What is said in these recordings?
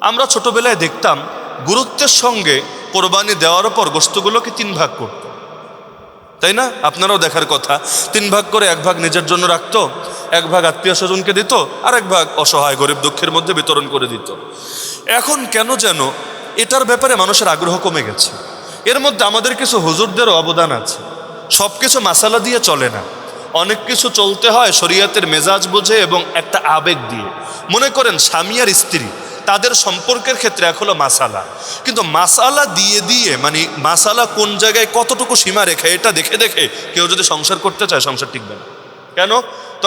আমরা ছোটবেলায় দেখতাম গুরুত্বের সঙ্গে কোরবানি দেওয়ার পর গোস্তগুলোকে তিন ভাগ করত। তাই না? আপনারাও দেখার কথা। তিন ভাগ করে এক ভাগ নিজের জন্য রাখতো, এক ভাগ আত্মীয় স্বজনকে দিত, আর এক ভাগ অসহায় গরিব দুঃখের মধ্যে বিতরণ করে দিত। এখন কেন যেন এটার ব্যাপারে মানুষের আগ্রহ কমে গেছে। এর মধ্যে আমাদের কিছু হুজুরদেরও অবদান আছে। সব কিছু মাসালা দিয়ে চলে না। অনেক কিছু চলতে হয় শরীয়তের মেজাজ বুঝে এবং একটা আবেগ দিয়ে। মনে করেন স্বামী আর স্ত্রী। তাদের সম্পর্কের ক্ষেত্রে এক হলো মাসালা। কিন্তু মাসালা দিয়ে দিয়ে মানে মাসালা কোন জায়গায় কতটুকু সীমা রেখে, এটা দেখে দেখে কেউ যদি সংসার করতে চায়, সংসার টিকবে না। কেন?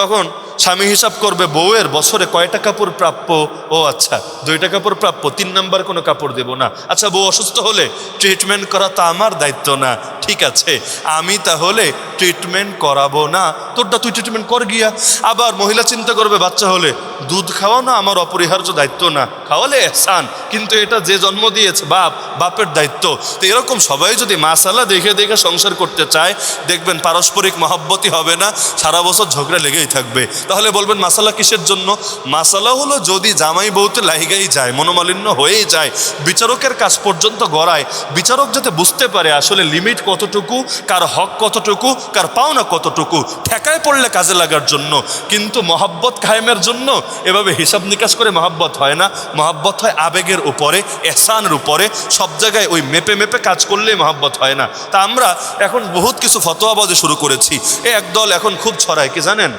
তখন স্বামী হিসাব করবে বউয়ের বছরে কয়টা কাপড় প্রাপ্য? ও আচ্ছা দুইটা কাপড় প্রাপ্য, তিন নাম্বার কোনো কাপড় দেব না। আচ্ছা বউ অসুস্থ হলে ট্রিটমেন্ট করা তো আমার দায়িত্ব না। ঠিক আছে, আমি তাহলে ট্রিটমেন্ট করাবো না। তোরটা তুই ট্রিটমেন্ট কর গিয়া। আবার মহিলা চিন্তা করবে, বাচ্চা হলে দুধ খাওয়া না, আমার অপরিহার্য দায়িত্ব না। খাওয়ালে এহসান, কিন্তু এটা যে জন্ম দিয়েছে বাপ, বাপের দায়িত্ব। তো এরকম সবাই যদি মাসালা দেখে দেখে সংসার করতে চায়, দেখবেন পারস্পরিক মহাব্বতই হবে না, সারা বছর ঝগড়া লেগেই থাকবে। তাহলে বলবেন মাসালা কিসের জন্য? মাসালা হলো যদি জামাই বউতে লাহিগাই যায়, মনোমালিন্য হয়েই যায়, বিচারকের কাজ পর্যন্ত গড়ায়, বিচারক যাতে বুঝতে পারে আসলে লিমিট কতটুকু, কার হক কতটুকু কার পাওনা কতটুকু? ঠেকায় পড়লে কাজে লাগার জন্য। কিন্তু মহাব্বত কায়েমের জন্য এভাবে হিসাব নিকাশ করে মহাব্বত হয় না। মহাব্বত হয় আবেগের উপরে, এহসানের উপরে। সব জায়গায় ওই মেপে মেপে কাজ করলে মহাব্বত হয় না। তা আমরা এখন বহুত কিছু ফতোয়াবাদে শুরু করেছি। এ একদল এখন খুব ছড়ায়, কি জানেন?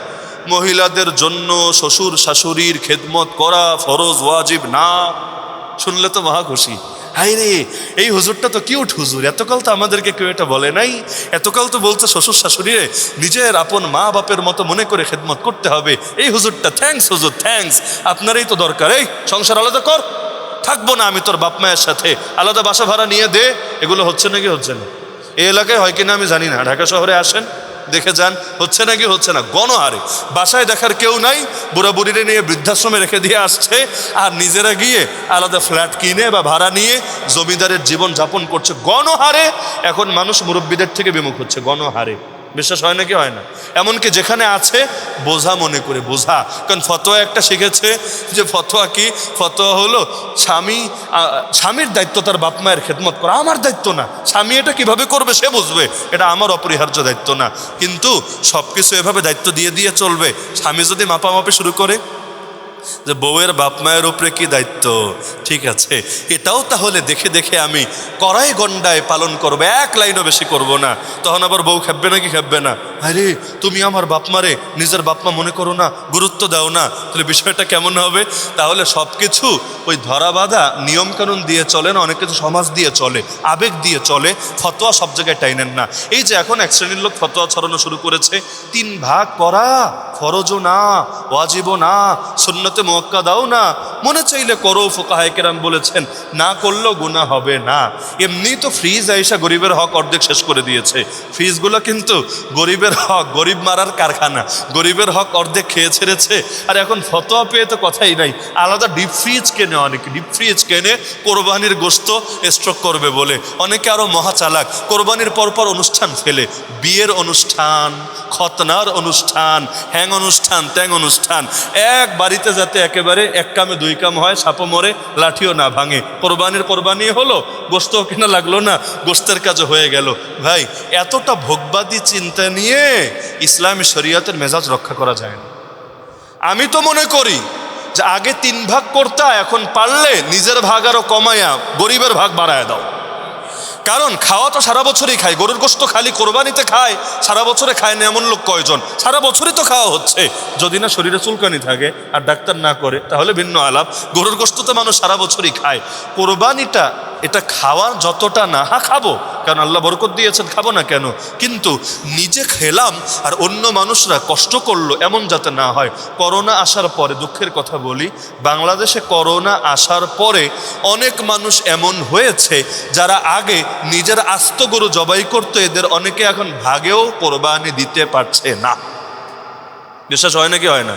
মহিলাদের জন্য শ্বশুর শাশুড়ির খেদমত করা ফরজ, ওয়াজিব না। শুনলে তো মহা খুশি। হাই রে, এই হুজুরটা তো কিউট হুজুর, এতকাল তো আমাদেরকে কেউ এটা বলে নাই, এতকাল তো বলতে শ্বশুর শাশুড়িরে নিজের আপন মা বাপের মতো মনে করে খেদমত করতে হবে, এই হুজুরটা থ্যাঙ্কস হুজুর থ্যাঙ্কস আপনারই তো দরকার, এই সংসার আলাদা কর, থাকব না আমি তোর বাপ মায়ের সাথে, আলাদা বাসা ভাড়া নিয়ে দে, এগুলো হচ্ছে নাকি হচ্ছে না, এই এলাকায় হয় কিনা আমি জানি না, ঢাকা শহরে আসেন দেখে যান, হচ্ছে নাকি হচ্ছে না, গণহারে। বাসায় দেখার কেউ নাই, বুড়া বুড়িরে নিয়ে বৃদ্ধাশ্রমে রেখে দিয়ে আসছে, আর নিজেরা গিয়ে আলাদা ফ্ল্যাট কিনে বা ভাড়া নিয়ে জমিদারের জীবন যাপন করছে। গণহারে, এখন মানুষ মুরব্বীদের থেকে বিমুখ হচ্ছে, গণহারে। বিশ্বাস হয় নাকি হয় না? এমনকি যেখানে আছে, বোঝা মনে করে, বোঝা। কারণ ফতোয়া একটা শিখেছে যে ফতোয়া কি? ফতোয়া হলো স্বামী স্বামীর দায়িত্ব তার বাপ মায়ের খেদমত করা। আমার দায়িত্ব না। স্বামী এটা কীভাবে করবে সে বুঝবে। এটা আমার অপরিহার্য দায়িত্ব না। কিন্তু সব কিছু এভাবে দায়িত্ব দিয়ে দিয়ে চলবে। স্বামী যদি মাপামাপি শুরু করে যে বউয়ের বাপ মায়ের উপরে কি দায়িত্ব? ঠিক আছে। এটাও তাহলে দেখে দেখে আমি কড়াই গন্ডায় পালন করব, এক লাইনও বেশি করব না। তখন আবার বউ খেপবে নাকি খেপবে না? আরে, তুমি আমার বাপ মারে, নিজের বাপমা মনে করো না, গুরুত্ব দাও না, তাহলে বিষয়টা কেমন হবে? তাহলে সব কিছু ওই ধরা বাঁধা নিয়মকানুন দিয়ে চলে না, অনেক কিছু সমাজ দিয়ে চলে, আবেগ দিয়ে চলে, ফতোয়া সব জায়গায় টাইনেন না। এই যে এখন এক শ্রেণির লোক ফতোয়া ছড়ানো শুরু করেছে, তিন ভাগ করা, ফরজও না, ওয়াজিবও না, সুন্নতে মোয়াক্কা দাও না, মনে চাইলে করো, ফোকাহায় কেরাম বলেছেন, না করলেও গুণা হবে না। এমনি তো ফ্রিজ আইসা গরিবের হক অর্ধেক শেষ করে দিয়েছে। ফ্রিজগুলো কিন্তু গরিবের হক, গরিব মারার কারখানা, গরিবের হক অর্ধেক খেয়ে ছেড়েছে। আর এখন ফতোয়া পেয়ে তো কথাই নাই। আলাদা ডিপ ফ্রিজ কেনে অনেকে ডিপ ফ্রিজ কেনে কোরবানির গোস্ত স্ট্রোক করবে বলে। অনেকে আরও মহা চালাক কোরবানির পরপর অনুষ্ঠান ফেলে। বিয়ের অনুষ্ঠান, খতনার অনুষ্ঠান, হ্যাং অনুষ্ঠান, ত্যাং অনুষ্ঠান। এক বাড়িতে যাতে একেবারে এক কামে দুই কাম হয় সাপো মরে, লাঠিও না ভাঙে। কোরবানির কোরবানি হলো গোস্ত কিনা লাগল না? গোস্তের কাজও হয়ে গেল। ভাই, এতটা ভোগবাদী চিন্তা নিয়ে ইসলামী শরীয়তের মেজাজ রক্ষা করা যায় না। আমি তো মনে করি যে আগে তিন ভাগ করতা, এখন পারলে নিজের ভাগ আরও কমায়া গরিবের ভাগ বাড়ায় দাও। কারণ খাওয়া তো সারা বছরই খায়, গরুর গোস্ত খালি কোরবানিতে খায়, সারা বছরে খায় না এমন লোক কয়জন? সারা বছরই তো খাওয়া হচ্ছে। যদি না শরীরে চুলকানি থাকে আর ডাক্তার না করে, তাহলে ভিন্ন আলাপ। গরুর গোস্ত তো মানুষ সারা বছরই খায়। কোরবানিটা এটা খাওয়ার যতটা না হা খাব, কারণ আল্লাহ বরকত দিয়েছেন, খাব না কেন? কিন্তু নিজে খেলাম আর অন্য মানুষরা কষ্ট করল, এমন যাতে না হয়। করোনা আসার পরে, দুঃখের কথা বলি, বাংলাদেশে করোনা আসার পরে অনেক মানুষ এমন হয়েছে যারা আগে নিজের আস্ত গরু জবাই করতো, এদের অনেকে এখন ভাগেও কোরবানি দিতে পারছে না। বিশ্বাস হয় নাকি হয় না?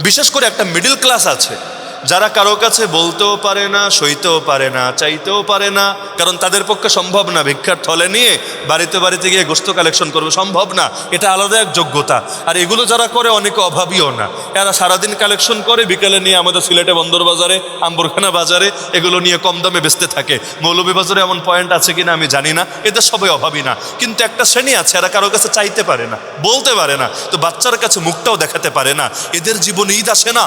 বিশেষ করে একটা মিডিল ক্লাস আছে। যারা কারও কাছে বলতেও পারে না, সইতেও পারে না, চাইতেও পারে না, কারণ তাদের পক্ষে সম্ভব না, ভিক্ষার থলে নিয়ে বাড়িতে বাড়িতে গিয়ে গোস্ত কালেকশন করবে, সম্ভব না, এটা আলাদা এক যোগ্যতা। আর এগুলো যারা করে, অনেকে অভাবীও না। এরা সারাদিন কালেকশন করে, বিকেলে নিয়ে আমাদের সিলেটে বন্দর বাজারে, আম্বরখানা বাজারে, এগুলো নিয়ে কম দামে বেচতে থাকে। মৌলভী বাজারে এমন পয়েন্ট আছে কিনা আমি জানি না, এদের সবাই অভাবী না। কিন্তু একটা শ্রেণি আছে, এরা কারও কাছে চাইতে পারে না, বলতে পারে না। তো বাচ্চার কাছে মুখটাও দেখাতে পারে না। এদের জীবনে ঈদ আসে না